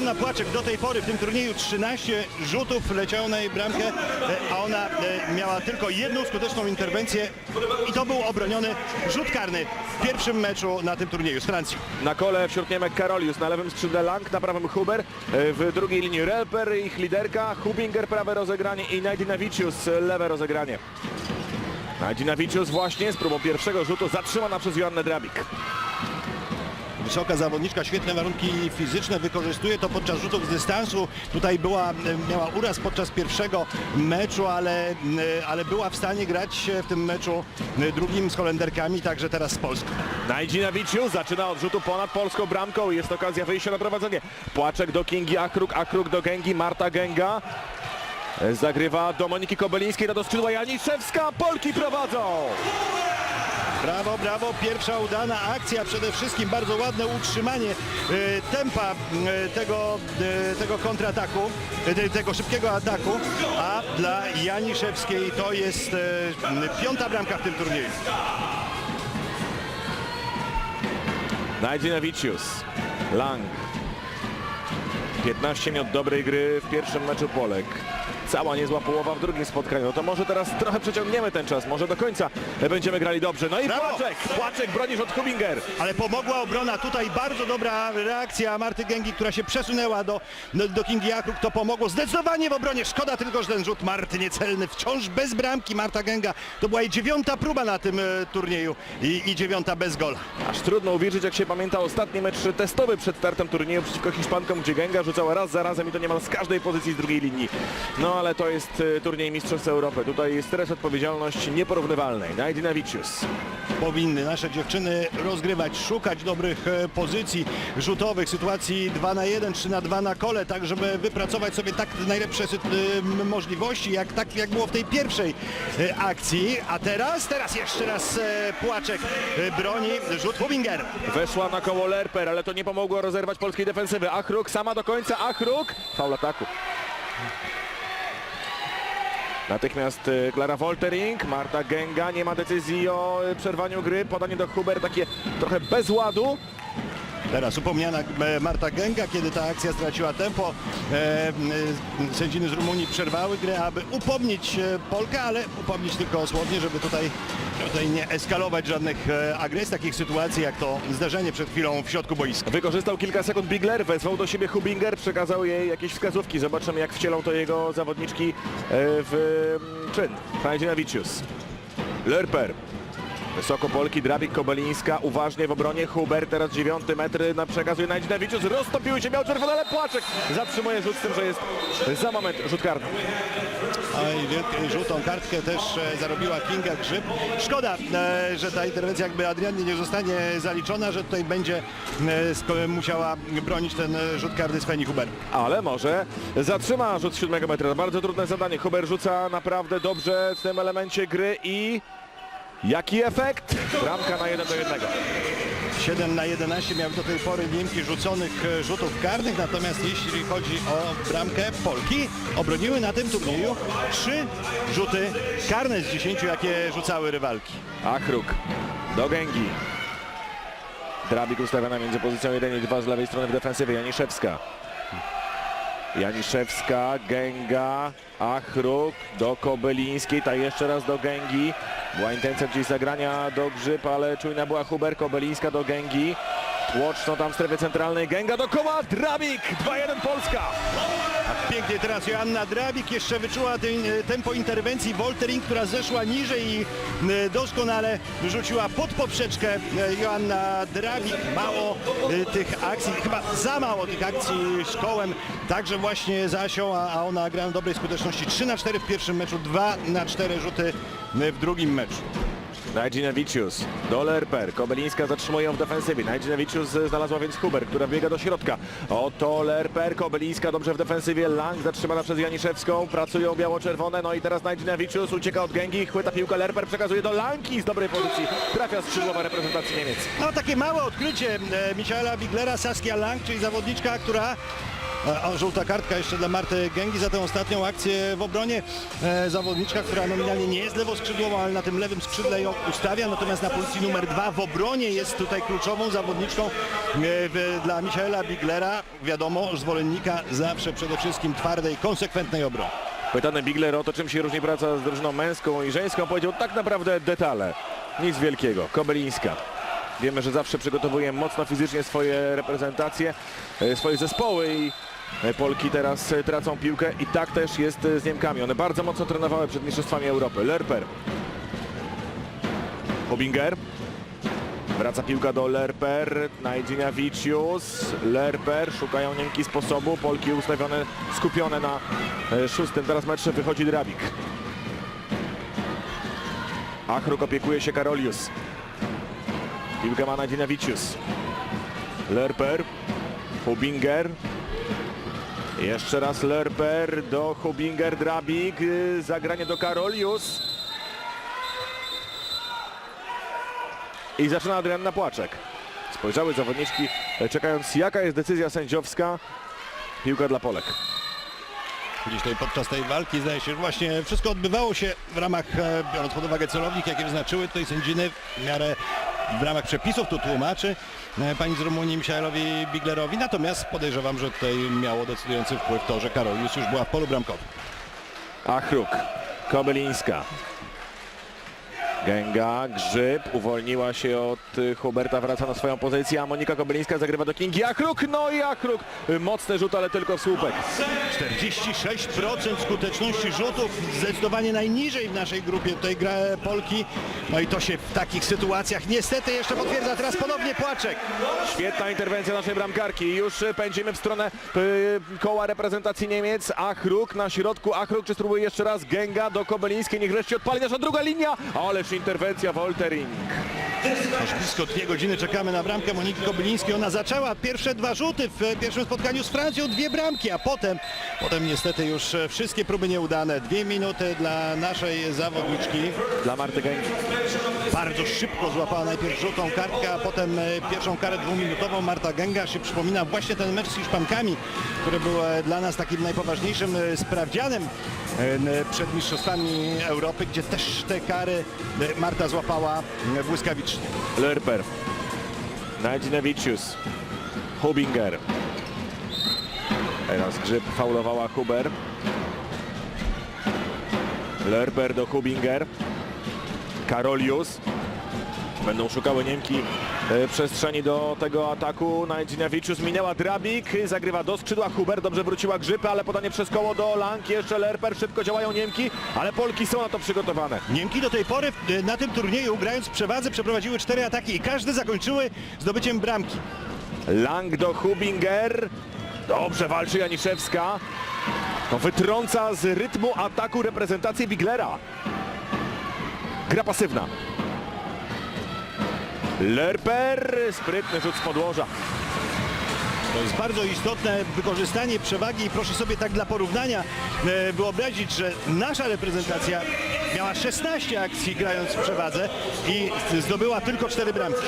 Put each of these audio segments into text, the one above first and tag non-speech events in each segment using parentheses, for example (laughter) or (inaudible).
Adrianna Płaczek do tej pory w tym turnieju 13 rzutów leciało na jej bramkę, e, a ona e, miała tylko jedną skuteczną interwencję i to był obroniony rzut karny w pierwszym meczu na tym turnieju z Francji. Na kole wśród Niemek Karolius, na lewym skrzydle Lang, na prawym Huber, e, w drugiej linii Relper, ich liderka, Hubinger prawe rozegranie i Najdinavicius lewe rozegranie. Najdinavicius właśnie z próbą pierwszego rzutu zatrzymana przez Joannę Drabik. Wysoka zawodniczka, świetne warunki fizyczne, wykorzystuje to podczas rzutów z dystansu. Tutaj była, miała uraz podczas pierwszego meczu, ale, ale była w stanie grać w tym meczu drugim z Holenderkami, także teraz z Polską. Najdinavicius zaczyna od rzutu ponad polską bramką. Jest okazja wyjścia na prowadzenie. Płaczek do Kingi Akruk, Akruk do Gęgi, Marta Gęga. Zagrywa do Moniki Kobelińskiej, do skrzydła Janiszewska. Polki prowadzą. Brawo, brawo, pierwsza udana akcja, przede wszystkim bardzo ładne utrzymanie e, tempa e, tego, e, tego kontrataku, te- tego szybkiego ataku, a dla Janiszewskiej to jest piąta bramka w tym turnieju. Najdinavicius, Lang. 15 minut dobrej gry w pierwszym meczu Polek. Cała niezła połowa w drugim spotkaniu. No to może teraz trochę przeciągniemy ten czas. Może do końca będziemy grali dobrze. No i Brawo! Płaczek! Płaczek broni rzut Hubinger. Ale pomogła obrona tutaj, bardzo dobra reakcja Marty Gęgi, która się przesunęła do, do, do Kingi Akruk, to pomogło zdecydowanie w obronie. Szkoda tylko, że ten rzut Marty niecelny, wciąż bez bramki Marta Gęga. To była jej dziewiąta próba na tym e, turnieju i, i dziewiąta bez gola. Aż trudno uwierzyć, jak się pamięta ostatni mecz testowy przed startem turnieju przeciwko Hiszpankom, gdzie Gęga rzucała raz za razem i to niemal z każdej pozycji z drugiej linii. No ale to jest e, turniej Mistrzostw Europy. Tutaj stres, odpowiedzialność nieporównywalnej. Najdinavicius. Powinny nasze dziewczyny rozgrywać, szukać dobrych e, pozycji rzutowych, sytuacji 2 na 1, 3 na 2 na kole, tak żeby wypracować sobie tak najlepsze możliwości, jak, tak jak było w tej pierwszej e, akcji. A teraz, teraz jeszcze raz Płaczek broni rzut Hubinger. Weszła na koło Lerper, ale to nie pomogło rozerwać polskiej defensywy. Achruk sama do końca. Achruk. Faul ataku. Natychmiast y, Klara Woltering, Marta Gęga, nie ma decyzji o y, przerwaniu gry, podanie do Huber takie trochę bez ładu. Teraz upomniana e, Marta Gęga, kiedy ta akcja straciła tempo. E, e, sędziny z Rumunii przerwały grę, aby upomnieć Polkę, ale upomnieć tylko słownie, żeby tutaj, tutaj nie eskalować żadnych agresji, takich sytuacji jak to zdarzenie przed chwilą w środku boiska. Wykorzystał kilka sekund Bigler, wezwał do siebie Hubinger, przekazał jej jakieś wskazówki. Zobaczymy jak wcielą to jego zawodniczki w czyn. Najdinavicius. Lerper. Wysoko Polki, Drabik, Kobelińska, uważnie w obronie, Huber, teraz dziewiąty metr, na przekazuje Najdinavicius, roztopiły się, miał czerwony, ale Płaczek zatrzymuje rzut z tym, że jest za moment rzut karny. I wielką żółtą kartkę też e, zarobiła Kinga Grzyb. Szkoda, e, że ta interwencja jakby Adriannie nie zostanie zaliczona, że tutaj będzie e, musiała bronić ten rzut karny Sveni Huber. Ale może zatrzyma rzut z 7 metra. Bardzo trudne zadanie. Huber rzuca naprawdę dobrze w tym elemencie gry i jaki efekt? Bramka na 1 do 1. 7 na 11 miał do tej pory Niemki rzuconych e, rzutów karnych, natomiast jeśli chodzi o bramkę Polki, obroniły na tym turnieju trzy rzuty karne z 10, jakie rzucały rywalki. Achruk do Gęgi. Drabik ustawiona między pozycją 1 i 2 z lewej strony w defensywie. Janiszewska. Janiszewska, Gęga, Achruk do Kobelińskiej, ta jeszcze raz do Gęgi. Była intencja gdzieś zagrania do Grzyb, ale czujna była Huber, Kobelińska do Gęgi. Tłoczno tam w strefie centralnej, Gęga do koła, Drabik, 2-1 Polska. Pięknie teraz Joanna Drabik jeszcze wyczuła ten, e, tempo interwencji Woltering, która zeszła niżej i e, doskonale rzuciła pod poprzeczkę e, Joanna Drabik. Mało tych akcji, chyba za mało tych akcji z kołem, także właśnie z a, a ona gra na dobrej skuteczności 3 na 4 w pierwszym meczu, 2 na 4 rzuty w drugim meczu. Najdzinewicius do Lerper. Kobelińska zatrzymuje ją w defensywie. Najdzinewicius znalazła więc Huber, która biega do środka. Oto Lerper, Kobelińska dobrze w defensywie. Lang zatrzymana przez Janiszewską. Pracują biało-czerwone. No i teraz Najdzinewicius ucieka od Gęgi. Chwyta piłkę Lerper, przekazuje do Lanki z dobrej pozycji. Trafia skrzydłowa reprezentacji Niemiec. No takie małe odkrycie e, Michaela Wiglera, Saskia Lang, czyli zawodniczka, która O, żółta kartka jeszcze dla Marty Gęgi za tę ostatnią akcję w obronie. E, zawodniczka, która nominalnie nie jest lewoskrzydłową, ale na tym lewym skrzydle ją ustawia. Natomiast na pozycji numer dwa w obronie jest tutaj kluczową zawodniczką e, w, dla Michaela Biglera. Wiadomo, zwolennika zawsze przede wszystkim twardej, konsekwentnej obrony. Pytany Bigler o to, czym się różni praca z drużyną męską i żeńską, powiedział tak naprawdę detale. Nic wielkiego. Kobelińska. Wiemy, że zawsze przygotowuje mocno fizycznie swoje reprezentacje, e, swoje zespoły i Polki teraz e, tracą piłkę i tak też jest e, z Niemkami. One bardzo mocno trenowały przed Mistrzostwami Europy. Lerper. Hobinger. Wraca piłka do Lerper, Najdzinawicius, Lerper, szukają Niemki sposobu, Polki ustawione, skupione na e, szóstym, teraz metrze wychodzi Drabik. Achruk opiekuje się Karolius. Piłkę ma Najdzinawicius. Lerper, Hubinger. Jeszcze raz Lerper do Hubinger, Drabik, y, zagranie do Karolius. I zaczyna Adrianna Płaczek. Spojrzały zawodniczki, e, czekając jaka jest decyzja sędziowska. Piłka dla Polek. Gdzieś tutaj podczas tej walki zdaje się, że właśnie wszystko odbywało się w ramach, e, biorąc pod uwagę celownik, jakie wyznaczyły tutaj sędziny w miarę w ramach przepisów, tu tłumaczy pani z Rumunii Michaelowi Biglerowi. Natomiast podejrzewam, że tutaj miało decydujący wpływ to, że Karolius już była w polu bramkowym. Achruk, Kobelińska. Gęga, Grzyb, uwolniła się od y, Huberta, wraca na swoją pozycję, a Monika Kobelińska zagrywa do Kingi. Achruk, no i Achruk. Y, Mocny rzut, ale tylko w słupek. 46% skuteczności rzutów, zdecydowanie najniżej w naszej grupie tutaj gra Polki. No i to się w takich sytuacjach niestety jeszcze potwierdza. Teraz ponownie Płaczek. Świetna interwencja naszej bramkarki. Już y, pędzimy w stronę koła reprezentacji Niemiec. Achruk na środku. Achruk czy spróbuje jeszcze raz Gęga do Kobelińskiej. Niech wreszcie odpali nasza druga linia. Ależ interwencja Woltering. Już blisko dwie godziny czekamy na bramkę Moniki Kobylińskiej. Ona zaczęła pierwsze dwa rzuty w e, pierwszym spotkaniu z Francją, dwie bramki, a potem, potem niestety już e, wszystkie próby nieudane. Dwie minuty dla naszej zawodniczki. Dla Marty Gęgi. Bardzo szybko złapała najpierw żółtą kartkę, a potem e, pierwszą karę dwuminutową. Marta Gęga się przypomina właśnie ten mecz z Hiszpankami, który był dla nas takim najpoważniejszym sprawdzianem przed Mistrzostwami Europy, gdzie też te kary Marta złapała e, Lerper. Najdzinewicius. Hubinger. Teraz Grzyb faulowała Huber. Lerper do Hubinger. Karolius. Będą szukały Niemki przestrzeni do tego ataku. Najdzinewicius minęła Drabik, zagrywa do skrzydła Huber, dobrze wróciła Grzyb, ale podanie przez koło do Lang, jeszcze Lerper, szybko działają Niemki, ale Polki są na to przygotowane. Niemki do tej pory e, na tym turnieju grając w przewadze przeprowadziły cztery ataki i każde zakończyły zdobyciem bramki. Lang do Hubinger. Dobrze walczy Janiszewska. To wytrąca z rytmu ataku reprezentację Biglera. Gra pasywna. Lerper, sprytny rzut z podłoża. To jest bardzo istotne wykorzystanie przewagi i proszę sobie tak dla porównania e, wyobrazić, że nasza reprezentacja miała 16 akcji grając w przewadze i zdobyła tylko 4 bramki.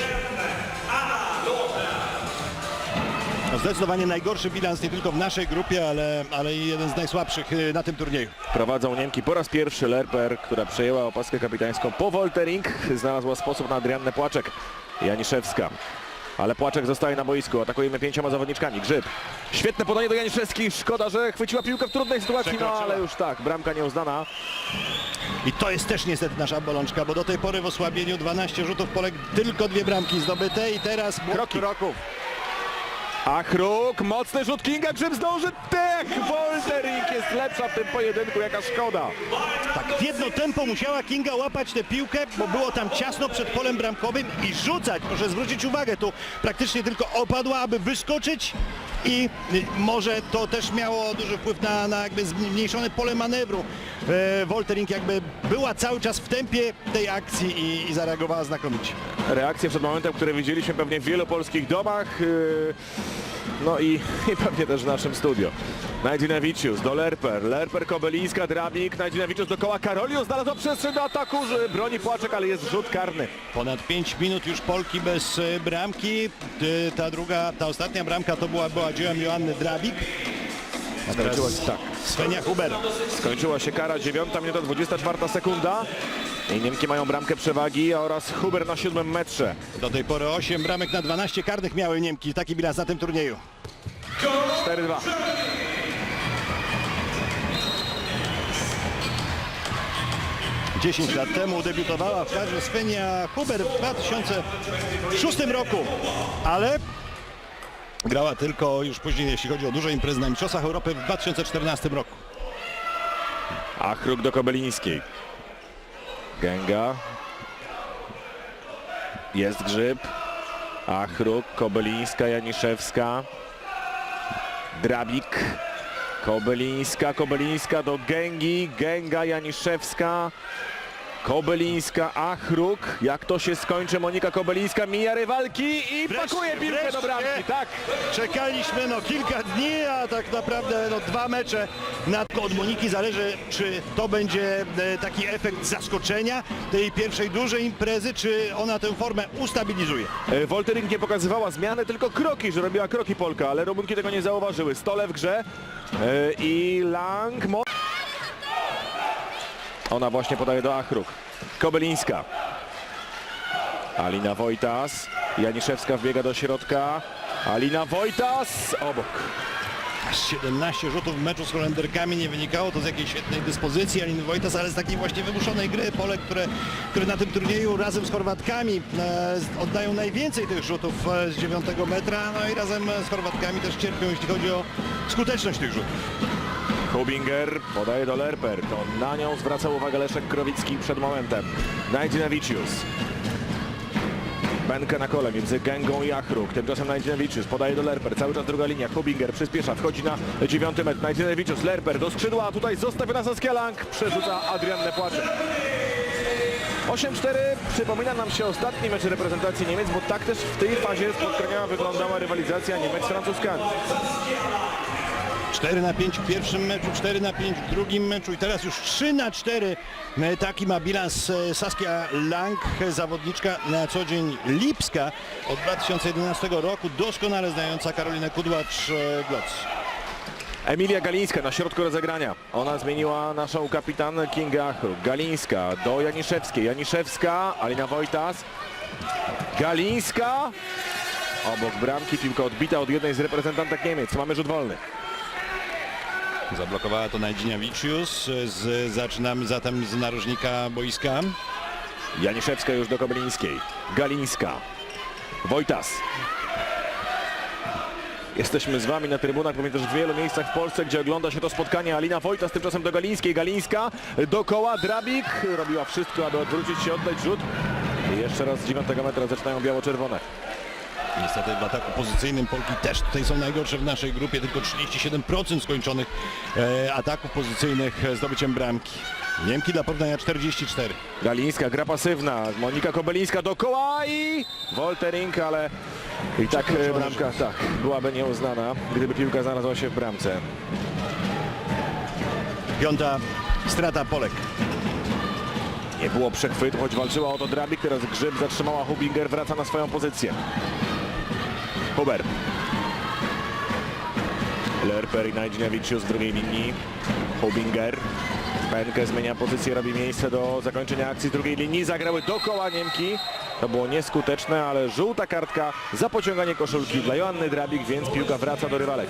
No, Zdecydowanie najgorszy bilans nie tylko w naszej grupie, ale, ale i jeden z najsłabszych e, na tym turnieju. Prowadzą Niemki po raz pierwszy Lerper, która przejęła opaskę kapitańską po Woltering. Znalazła sposób na Adriannę Płaczek. Janiszewska. Ale Płaczek zostaje na boisku. Atakujemy pięcioma zawodniczkami. Grzyb. Świetne podanie do Janiszewskiej. Szkoda, że chwyciła piłkę w trudnej sytuacji, no ale już tak. Bramka nieuznana. I to jest też niestety nasza bolączka, bo do tej pory w osłabieniu 12 rzutów Polek tylko dwie bramki zdobyte i teraz Kroki. kroków. Achruk, mocny rzut Kinga, Grzyb zdąży, tech, Woltering jest lepsza w tym pojedynku, jaka szkoda. Tak w jedno tempo musiała Kinga łapać tę piłkę, bo było tam ciasno przed polem bramkowym i rzucać. Proszę zwrócić uwagę, tu praktycznie tylko opadła, aby wyskoczyć i y, może to też miało duży wpływ na, na jakby zmniejszone pole manewru. E, Woltering jakby była cały czas w tempie tej akcji i, i zareagowała znakomicie. Reakcje przed momentem, które widzieliśmy pewnie w wielu polskich domach, yy, no i, (laughs) i pewnie też w naszym studio. Najdzinewicius do Lerper, Lerper Kobelińska, Drabik, Najdzinewicius do koła Karolius, znalazł przestrzeń do ataku, że broni Płaczek, ale jest rzut karny. Ponad 5 minut już Polki bez e, bramki. E, Ta druga, ta ostatnia bramka to była, była dziełem Joanny Drabik. Skończyła się tak. Svenia Huber. Skończyła się kara, 9 minuta, 24 sekunda. I Niemki mają bramkę przewagi oraz Huber na siódmym metrze. Do tej pory 8 bramek na 12 karnych miały Niemki. Taki bilans na tym turnieju. 4-2. Dziesięć lat temu debiutowała w kadrze Svenia Huber w 2006 roku, ale grała tylko już później, jeśli chodzi o duże imprezy na Mistrzostwach Europy w 2014 roku. Achruk do Kobelińskiej. Gęga. Jest grzyb. Achruk, Kobelińska, Janiszewska. Drabik. Kobelińska, Kobelińska do Gęgi. Gęga, Janiszewska. Kobelińska, Achruk. Jak to się skończy? Monika Kobelińska mija rywalki i Wreszcie, pakuje piłkę do bramki. Tak. Czekaliśmy no kilka dni, a tak naprawdę no, dwa mecze. Na, od Moniki zależy, czy to będzie e, taki efekt zaskoczenia tej pierwszej dużej imprezy, czy ona tę formę ustabilizuje. E, Woltering nie pokazywała zmiany, tylko kroki, że robiła kroki Polka, ale Rumunki tego nie zauważyły. Stole w grze e, i Lang... Ona właśnie podaje do Achruk. Kobelińska. Alina Wojtas. Janiszewska wbiega do środka. Alina Wojtas obok. Aż 17 rzutów w meczu z Holenderkami nie wynikało to z jakiejś świetnej dyspozycji Aliny Wojtas, ale z takiej właśnie wymuszonej gry Polek, które, które na tym turnieju razem z Chorwatkami e, oddają najwięcej tych rzutów e, z 9 metra, no i razem z Chorwatkami też cierpią, jeśli chodzi o skuteczność tych rzutów. Hubinger podaje do Lerper. To na nią zwraca uwagę Leszek Krowicki przed momentem. Najdzinewicius. Benkę na kole między Gęgą i Achruk. Tymczasem Najdzinewicius podaje do Lerper. Cały czas druga linia. Hubinger przyspiesza, wchodzi na dziewiąty metr. Najdzinewicius, Lerper do skrzydła, a tutaj zostawiona Saskia Lang. Przerzuca Adriannę Płaczek. 8-4 przypomina nam się ostatni mecz reprezentacji Niemiec, bo tak też w tej fazie spotkania wyglądała rywalizacja Niemiec z Francuzkami. 4 na 5 w pierwszym meczu, 4 na 5 w drugim meczu i teraz już 3 na 4. E, Taki ma bilans e, Saskia Lang, zawodniczka na co dzień Lipska od 2011 roku, doskonale znająca Karolinę Kudłacz-Gloc. Emilia Galińska na środku rozegrania. Ona zmieniła naszą kapitan Kinga Achruk. Galińska do Janiszewskiej. Janiszewska, Alina Wojtas. Galińska. Obok bramki piłka odbita od jednej z reprezentantek Niemiec. Mamy rzut wolny. Zablokowała to Najdziniawicius, zaczynamy zatem z narożnika boiska. Janiszewska już do Kobelińskiej. Galińska. Wojtas. Jesteśmy z Wami na trybunach, też w wielu miejscach w Polsce, gdzie ogląda się to spotkanie. Alina Wojtas tymczasem do Galińskiej. Galińska dokoła. Drabik robiła wszystko, aby odwrócić się, oddać rzut. I jeszcze raz z 9 metra zaczynają biało-czerwone. Niestety w ataku pozycyjnym Polki też tutaj są najgorsze w naszej grupie, tylko 37% skończonych e, ataków pozycyjnych zdobyciem bramki. Niemki dla porównania 44. Galińska, gra pasywna. Monika Kobelińska dokoła i Woltering, ale i tak e, bramka tak, byłaby nieuznana, gdyby piłka znalazła się w bramce. Piąta strata Polek. Nie było przechwytu, choć walczyła o to Drabik, teraz Grzyb zatrzymała Hubinger, wraca na swoją pozycję. Huber. Lerper i Najdźniewicz z drugiej linii. Hubinger. Penke zmienia pozycję, robi miejsce do zakończenia akcji z drugiej linii. Zagrały dookoła Niemki. To było nieskuteczne, ale żółta kartka za pociąganie koszulki dla Joanny Drabik, więc piłka wraca do rywalek.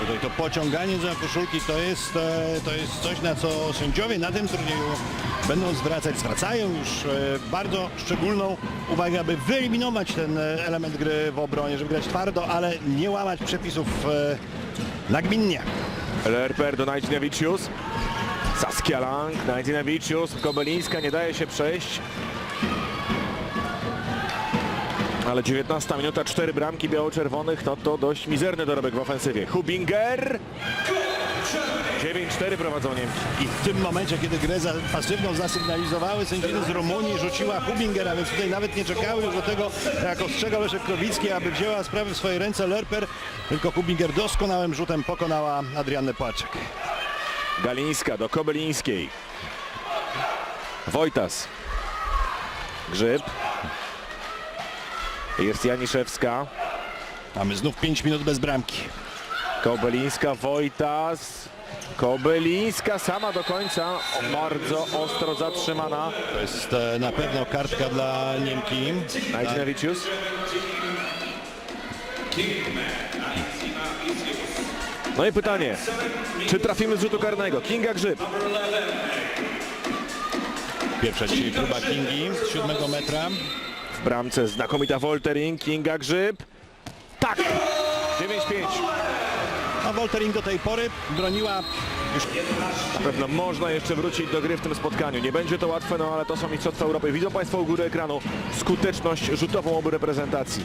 Tutaj to pociąganie za koszulki to jest, e, to jest coś, na co sędziowie na tym turnieju będą zwracać, zwracają już e, bardzo szczególną uwagę, aby wyeliminować ten e, element gry w obronie, żeby grać twardo, ale nie łamać przepisów e, nagminnie. Lerper do Najdzinewicius. Saskia Lang, Najdzinewicius, Kobelińska nie daje się przejść. Ale 19 minuta, 4 bramki biało-czerwonych, no to dość mizerny dorobek w ofensywie. Hubinger. 9-4 prowadzą Niemki. I w tym momencie, kiedy grę za, pasywną zasygnalizowały sędziny z Rumunii, rzuciła Hubingera, więc tutaj nawet nie czekały już do tego, jak ostrzegał Leszek Krowicki, aby wzięła sprawy w swoje ręce Lerper, tylko Hubinger doskonałym rzutem pokonała Adriannę Płaczek. Galińska do Kobelińskiej. Wojtas. Grzyb. Jest Janiszewska. Mamy znów 5 minut bez bramki. Kobelińska, Wojtas. Kobelińska sama do końca, bardzo ostro zatrzymana. To jest e, na pewno kartka dla Niemki. Najdziewičius. No i pytanie, czy trafimy z rzutu karnego? Kinga Grzyb. Pierwsza dzisiaj próba Kingi z siódmego metra. W bramce znakomita Woltering, Kinga Grzyb. Tak! 9-5. A Woltering do tej pory broniła Na pewno można jeszcze wrócić do gry w tym spotkaniu. Nie będzie to łatwe, no ale to są Mistrzostwa Europy. Widzą Państwo u góry ekranu skuteczność rzutową obu reprezentacji.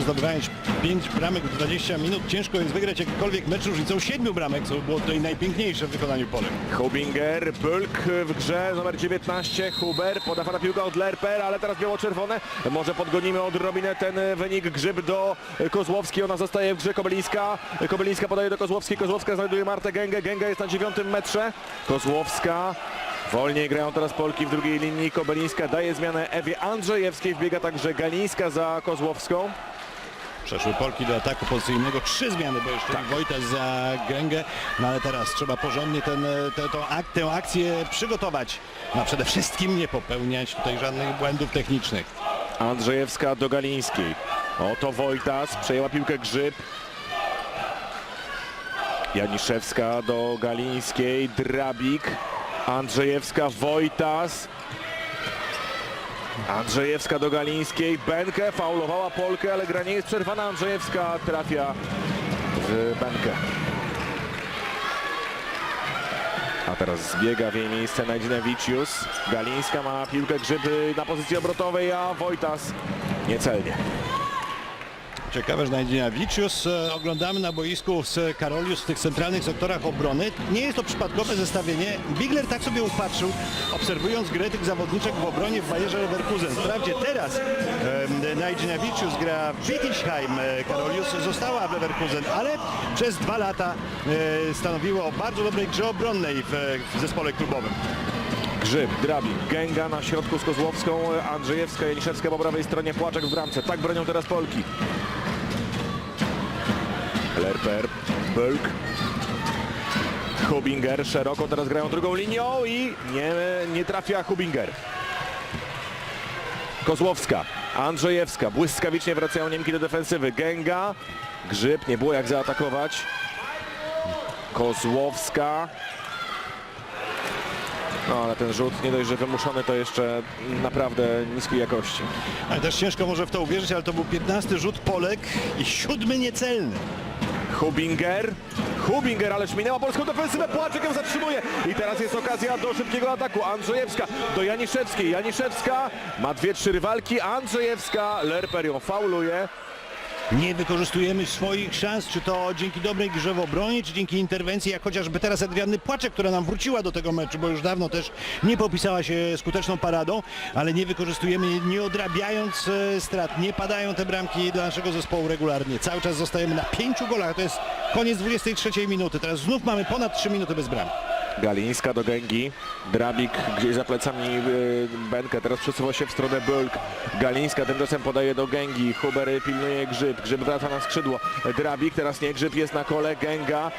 Zdobywając 5 bramek w 20 minut. Ciężko jest wygrać jakikolwiek mecz różnicą 7 bramek, co było tutaj najpiękniejsze w wykonaniu Polek. Hubinger, Bölk w grze, numer 19, Huber, podawana piłka od Lerper, ale teraz biało-czerwone. Może podgonimy odrobinę ten wynik Grzyb do Kozłowskiej, ona zostaje w grze Kobelińska. Kobelińska podaje do Kozłowskiej, Kozłowska znajduje Martę Gęgę, Gęga jest na dziewiątym metrze. Kozłowska, wolniej grają teraz Polki w drugiej linii, Kobelińska daje zmianę Ewie Andrzejewskiej, wbiega także Galińska za Kozłowską. Przeszły Polki do ataku pozycyjnego. Trzy zmiany, bo jeszcze Wojtas za Gęgę. No ale teraz trzeba porządnie ten, te, tą ak tę akcję przygotować. No a przede wszystkim nie popełniać tutaj żadnych błędów technicznych. Andrzejewska do Galińskiej. Oto Wojtas, przejęła piłkę Grzyb. Janiszewska do Galińskiej, Drabik. Andrzejewska, Wojtas. Andrzejewska do Galińskiej, Benkę, faulowała Polkę, ale gra nie jest przerwana. Andrzejewska trafia w Benkę. A teraz zbiega w jej miejsce Najdziewičius. Galińska ma piłkę grzyby na pozycji obrotowej, a Wojtas niecelnie. Ciekawe, że Najdzieniawicius e, oglądamy na boisku z Karolius w tych centralnych sektorach obrony. Nie jest to przypadkowe zestawienie. Bigler tak sobie upatrzył, obserwując grę tych zawodniczek w obronie w Bayerze Leverkusen. Wprawdzie teraz e, Najdzieniawicius gra w Wittisheim. E, Karolius została w Leverkusen, ale przez dwa lata e, stanowiło o bardzo dobrej grze obronnej w, zespole klubowym. Grzyb, Drabik, Gęga na środku z Kozłowską, Andrzejewska, Janiszewska po prawej stronie, Płaczek w bramce. Tak bronią teraz Polki. Lerper, Bölk, Hubinger, szeroko teraz grają drugą linią i nie, nie trafia Hubinger. Kozłowska, Andrzejewska, błyskawicznie wracają Niemki do defensywy. Gęga, Grzyb, nie było jak zaatakować. Kozłowska, no ale ten rzut nie dość, że wymuszony to jeszcze naprawdę niskiej jakości. Ale też ciężko może w to uwierzyć, ale to był 15 rzut Polek i siódmy niecelny. Hubinger, Hubinger, ależ minęła polską defensywę, Płaczek ją zatrzymuje i teraz jest okazja do szybkiego ataku. Andrzejewska do Janiszewskiej, Janiszewska ma dwie, trzy rywalki, Andrzejewska, Lerper ją fauluje. Nie wykorzystujemy swoich szans, czy to dzięki dobrej grze w obronie, czy dzięki interwencji, jak chociażby teraz Adrianny Płaczek, która nam wróciła do tego meczu, bo już dawno też nie popisała się skuteczną paradą, ale nie wykorzystujemy, nie odrabiając e, strat, nie padają te bramki dla naszego zespołu regularnie. Cały czas zostajemy na pięciu golach, to jest koniec 23 minuty, teraz znów mamy ponad 3 minuty bez bram. Galińska do Gęgi, Drabik gdzieś za plecami yy, Benkę, teraz przesuwa się w stronę Bölk. Galińska tymczasem podaje do Gęgi, Huber pilnuje Grzyb, Grzyb wraca na skrzydło. Drabik, teraz nie Grzyb jest na kole, Gęga.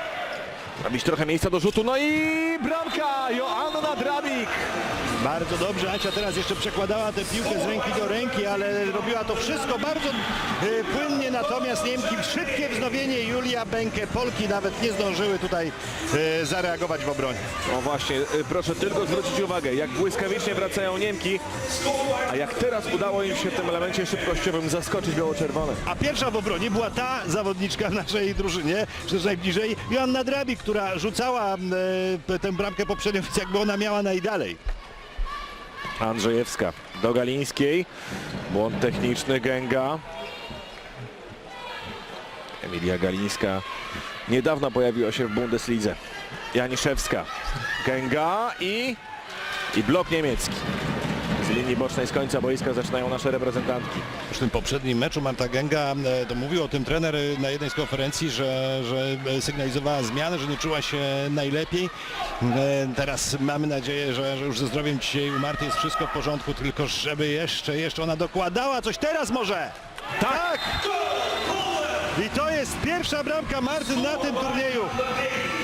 Robić trochę miejsca do rzutu, no i bramka! Joanna Drabik! Bardzo dobrze, Ancia teraz jeszcze przekładała tę piłkę z ręki do ręki, ale robiła to wszystko bardzo e, płynnie, natomiast Niemki szybkie wznowienie Julia Benke, Polki nawet nie zdążyły tutaj e, zareagować w obronie. O właśnie, y, proszę tylko zwrócić uwagę, jak błyskawicznie wracają Niemki, a jak teraz udało im się w tym elemencie szybkościowym zaskoczyć biało-czerwone. A pierwsza w obronie była ta zawodniczka w (laughs) naszej drużynie, czy też najbliżej, Joanna Drabi, która rzucała e, tę bramkę poprzednią, więc jakby ona miała najdalej. Andrzejewska do Galińskiej, błąd techniczny Gęga. Emilia Galińska niedawno pojawiła się w Bundeslidze. Janiszewska, Gęga i, i blok niemiecki. Z linii bocznej z końca boiska zaczynają nasze reprezentantki. W tym poprzednim meczu Marta Gęga e, to mówił o tym trener e, na jednej z konferencji, że, że e, sygnalizowała zmianę, że nie czuła się najlepiej. Teraz mamy nadzieję, że, że już ze zdrowiem dzisiaj u Marty jest wszystko w porządku, tylko żeby jeszcze, jeszcze ona dokładała coś teraz może. Tak! I to jest pierwsza bramka Martyn na tym turnieju.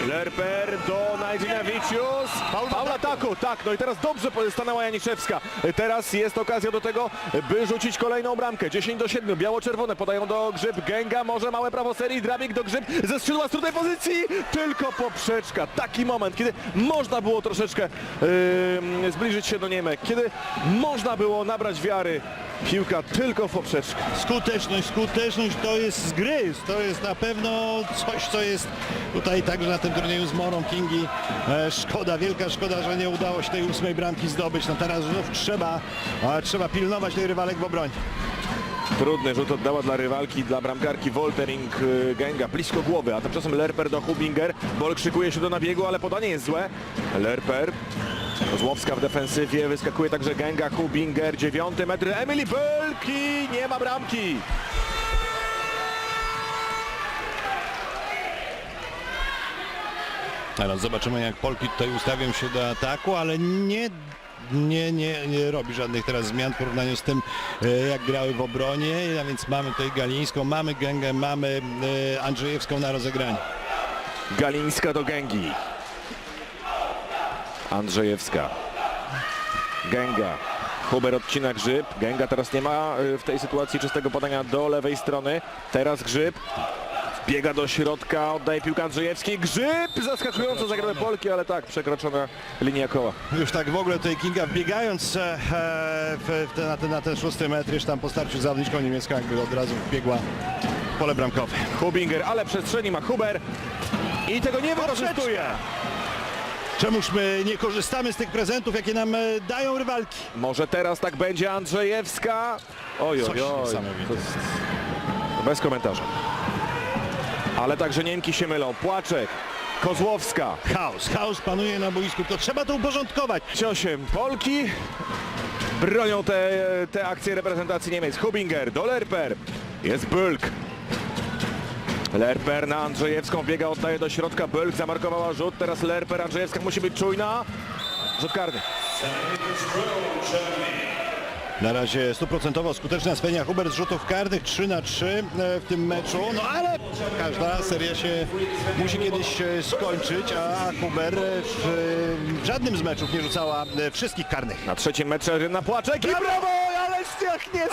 Lerper do Najdzinewicius. Paul ataku, tak, no i teraz dobrze stanęła Janiszewska. Teraz jest okazja do tego, by rzucić kolejną bramkę. 10 do 7, biało-czerwone podają do Grzyb. Gęga może małe prawo serii, Drabik do Grzyb ze skrzydła z trudnej pozycji. Tylko poprzeczka. Taki moment, kiedy można było troszeczkę yy, zbliżyć się do Niemek, kiedy można było nabrać wiary. Piłka tylko w poprzeczkę. Skuteczność, skuteczność to jest z gry. To jest na pewno coś, co jest tutaj także na tym turnieju z Morą Kingi. E, szkoda, wielka szkoda, że nie udało się tej ósmej bramki zdobyć. No teraz znów trzeba, trzeba pilnować tej rywalek w obronie. Trudny rzut oddała dla rywalki, dla bramkarki Woltering y, Gęga blisko głowy, a tymczasem Lerper do Hubinger. Bol krzykuje się do nabiegu, ale podanie jest złe. Lerper. Kozłowska w defensywie, wyskakuje także Gęga, Hubinger, dziewiąty metr, Emily Bölki, nie ma bramki. Teraz zobaczymy jak Polki tutaj ustawią się do ataku, ale nie, nie, nie, nie robi żadnych teraz zmian w porównaniu z tym e, jak grały w obronie, a więc mamy tutaj Galińską, mamy Gęgę, mamy e, Andrzejewską na rozegraniu. Galińska do Gęgi. Andrzejewska. Gęga. Huber odcina Grzyb. Gęga teraz nie ma y, w tej sytuacji czystego podania do lewej strony. Teraz Grzyb. Biega do środka, oddaje piłkę Andrzejewskiej. Grzyb! Zaskakująco zagrane Polki, ale tak, przekroczona linia koła. Już tak w ogóle tutaj Kinga wbiegając e, w, w te, na, ten, na ten szósty metr, już tam po starciu z zawodniczką niemiecką jakby od razu wbiegła pole bramkowe. Hubinger, ale przestrzeni ma Huber. I tego nie wykorzystuje. Czemuż my nie korzystamy z tych prezentów, jakie nam e, dają rywalki? Może teraz tak będzie Andrzejewska. Oj, Coś oj, oj. niesamowitego. Bez komentarza. Ale także Niemki się mylą. Płaczek. Kozłowska. Chaos, chaos panuje na boisku, to trzeba to uporządkować. 8 Polki bronią te, te akcje reprezentacji Niemiec. Hubinger do Lerper. Jest Bölk. Lerper na Andrzejewską biega, oddaje do środka. Bölk zamarkowała rzut. Teraz Lerper. Andrzejewska musi być czujna. Rzut karny. Na razie stuprocentowo skuteczna Svenia Huber z rzutów karnych 3 na 3 w tym meczu, no ale każda seria się musi kiedyś e, skończyć, a Huber w, w żadnym z meczów nie rzucała e, wszystkich karnych. Na trzecim metrze na Płaczek i Brawo! Jak nie!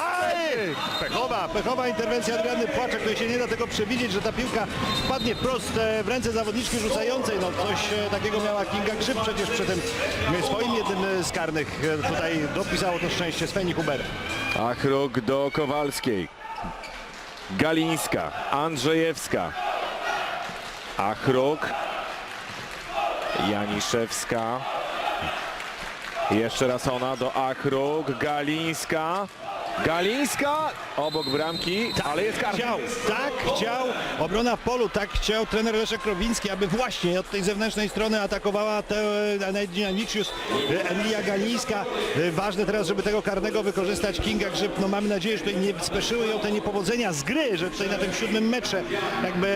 Pechowa, pechowa interwencja Adriany Płaczek, tutaj się nie da tego przewidzieć, że ta piłka wpadnie wprost e, w ręce zawodniczki rzucającej, no coś e, takiego miała Kinga Grzyb przecież przy tym e, swoim jednym z karnych, E, tutaj dopisało to szczęście Sveni Huber. Achruk do Kowalskiej. Galińska, Andrzejewska. Achruk. Janiszewska. Jeszcze raz ona do Achruk. Galińska. Galińska obok bramki, ale jest karta. Chciał, tak chciał, obrona w polu, tak chciał trener Leszek Krowiński, aby właśnie od tej zewnętrznej strony atakowała tę Nicius, Emilia Galińska. E, Ważne teraz, żeby tego karnego wykorzystać Kinga Grzyb. No mamy nadzieję, że tutaj nie speszyły ją te niepowodzenia z gry, że tutaj na tym siódmym metrze jakby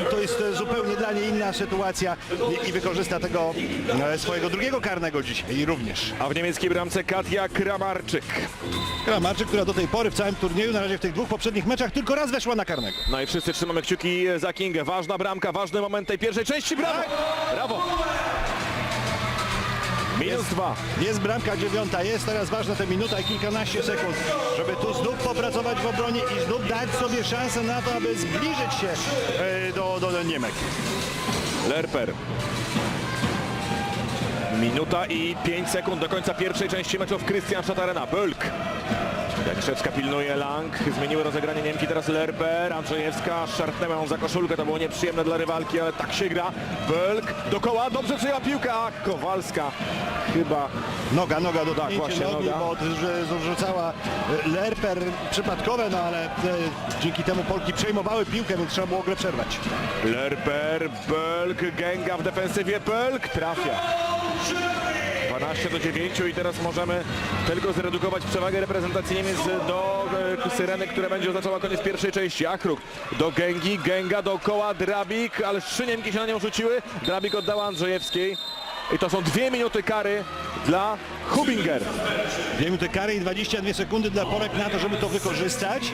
e, to jest zupełnie dla niej inna sytuacja i, i wykorzysta tego e, swojego drugiego karnego dzisiaj również. A w niemieckiej bramce Katia Kramarczyk. Kramarczyk, która do tej pory w całym turnieju, na razie w tych dwóch poprzednich meczach tylko raz weszła na karnego. No i wszyscy trzymamy kciuki za Kingę. Ważna bramka, ważny moment tej pierwszej części. Brawo! Brawo! Minus dwa. Jest bramka dziewiąta, jest teraz ważna te minuta i kilkanaście sekund, żeby tu znów popracować w obronie i znów dać sobie szansę na to, aby zbliżyć się e, do, do, do Niemek. Lerper. Minuta i 5 sekund do końca pierwszej części meczów Krystian Szatarena. Bölk. Janiszewska pilnuje Lang. Zmieniły rozegranie Niemki. Teraz Lerper. Andrzejewska szarpnęła ją za koszulkę. To było nieprzyjemne dla rywalki, ale tak się gra. Bölk do koła. Dobrze przyjęła piłka. Kowalska chyba Noga, noga do Tak, właśnie nogi, noga. bo zrzucała e, Lerper przypadkowe, no ale e, dzięki temu Polki przejmowały piłkę, więc trzeba było grę przerwać. Lerper, Bölk, Gęga w defensywie, Bölk trafia. 12 do 9 i teraz możemy tylko zredukować przewagę reprezentacji Niemiec do e, syreny, która będzie oznaczała koniec pierwszej części. Achruk do Gęgi, Gęga dookoła, Drabik, ale trzy Niemki się na nią rzuciły. Drabik oddała Andrzejewskiej. i to są dwie minuty kary dla Hubinger. Dwie minuty kary i 22 sekundy dla Polek na to, żeby to wykorzystać,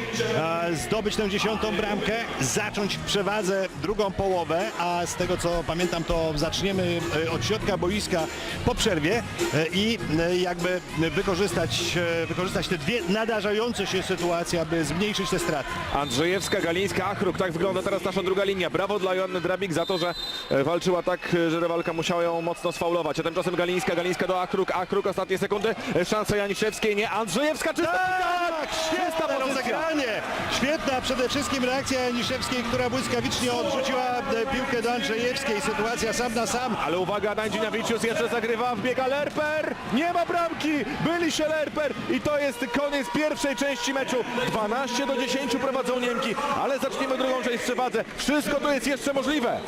zdobyć tę dziesiątą bramkę, zacząć przewadze drugą połowę, a z tego co pamiętam to zaczniemy e, od środka boiska po przerwie e, i e, jakby wykorzystać, wykorzystać te dwie nadarzające się sytuacje, aby zmniejszyć te straty. Andrzejewska, Galińska, Achruk. Tak wygląda teraz nasza druga linia. Brawo dla Joanny Drabik za to, że walczyła tak, że rywalka musiała ją mocno sfaulować. A tymczasem Galińska, Galińska do Achruk, Achruk ostatnie sekundy. E, Szansa Janiszewskiej, nie. Andrzejewska czysta Tak, Świetna rozegranie. Świetna przede wszystkim reakcja Janiszewskiej, która błyskawicznie odrzuciła e, piłkę do Andrzejewskiej. Sytuacja sam na sam. Ale uwaga, Nandziniawicius jeszcze zagrywa, wbiega Lerper, nie ma bramki, byli się Lerper i to jest koniec pierwszej części meczu. 12 do 10 prowadzą Niemki, ale zaczniemy drugą część w przewadze. Wszystko to jest jeszcze możliwe.